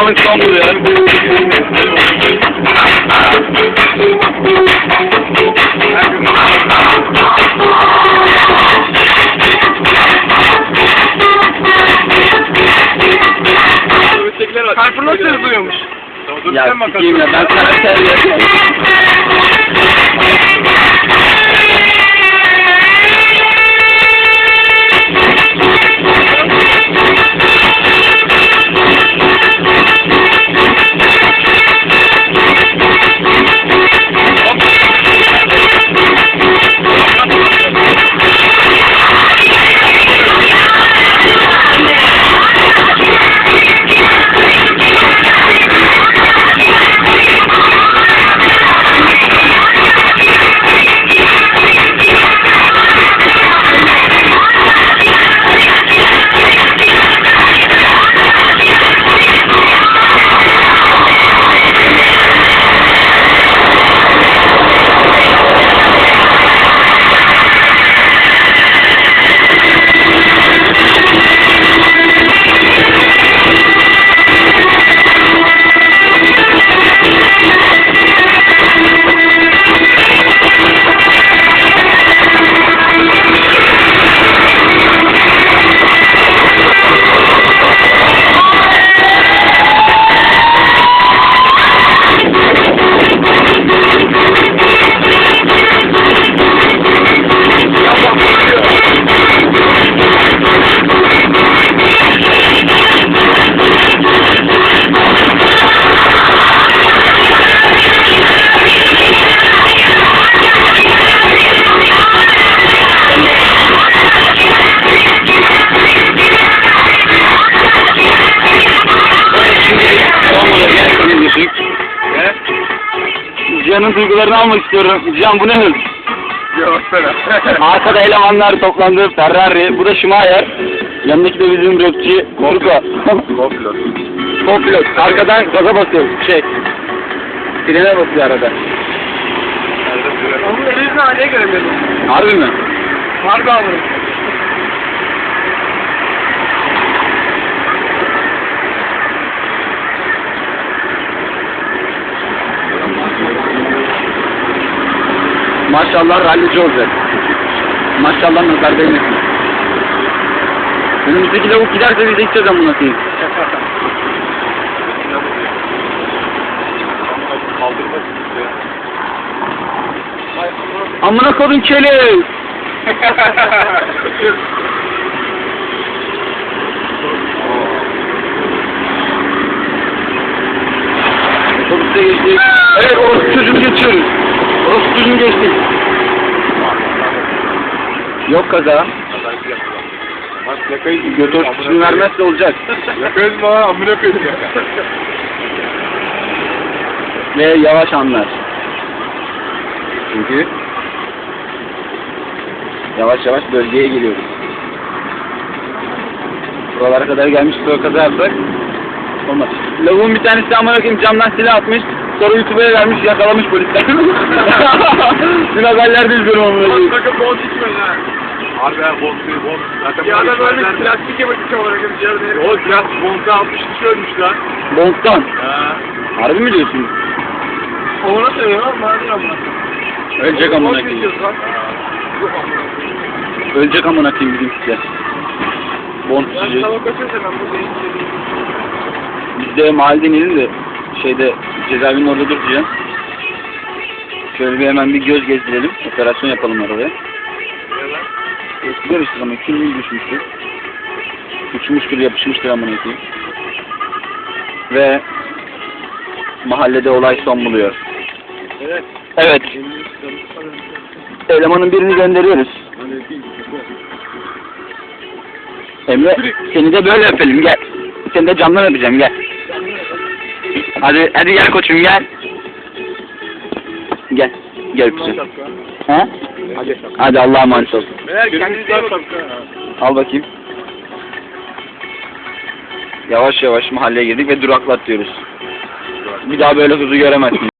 Sağlık son buluyor. Karpuz nasıl hızlıyormuş? Ya sikeyim ya ben karakter Son Cihan'ın duygularını almak istiyorum. Cihan bu ne hız? Arkada elemanlar toplandı. Ferrari. Bu da Schumacher. Yanındaki de bizim rapçi Turko. Kopilot. Kopilot. Arkadan gaza basıyor. Şey. Frene basıyor arada. Onun elini haneye göremiyordum. Harbi mi? Harbi alırım. Maşallah rallici olacak. Maşallah nazar değmesin. Önümüzdeki lavuk giderse biz de gideceğiz amına koyayım. Amına kodum keleş. Yok kaza. Götür şimdi vermezse olacak. Yakayız lan? Amına koyayım ya. Ve yavaş anlar. Çünkü yavaş yavaş bölgeye geliyoruz. Buralara kadar gelmiş sonra kaza yapsak olmaz. Lavuğun bir tanesi amına koyayım camdan silah atmış. Sonra YouTube'a vermiş yakalamış polisler. Dün haberlerde izliyorum koyayım. Sakın bol içmeyin ha. Harbi ha bol suyu bol. Zaten Ya da böyle polisler- plastik yapıcı olarak yapacağız. O biraz bonka almış kişi ölmüş lan. Bonktan. Ha. Harbi mi diyorsun? Ona söylüyorum ama bana değil ama. Ölecek amına koyayım. lan. Ölecek amına koyayım bizimkiler. Bont Ben tutucu. sabah kaçıyorsam ben buradayım. Biz de mahalleden inelim de şeyde cezaevinin orada duracağız. Şöyle bir hemen bir göz gezdirelim. Operasyon yapalım arabaya. Eskiler işte ama kim düşmüştür. Uçmuştur yapışmıştır amına koyayım. Ve mahallede olay son buluyor. Evet. Evet. Elemanın birini gönderiyoruz. Emre seni de böyle öpelim gel. Seni de camdan öpeceğim gel. Hadi hadi gel koçum gel. Gel. Gel öpeceğim. Ha? Hadi. Hadi Allah'a emanet ol. Beyler kendinize iyi bakın. Al bakayım. Yavaş yavaş mahalleye girdik ve duraklat diyoruz. Bir daha böyle hızı göremezsin.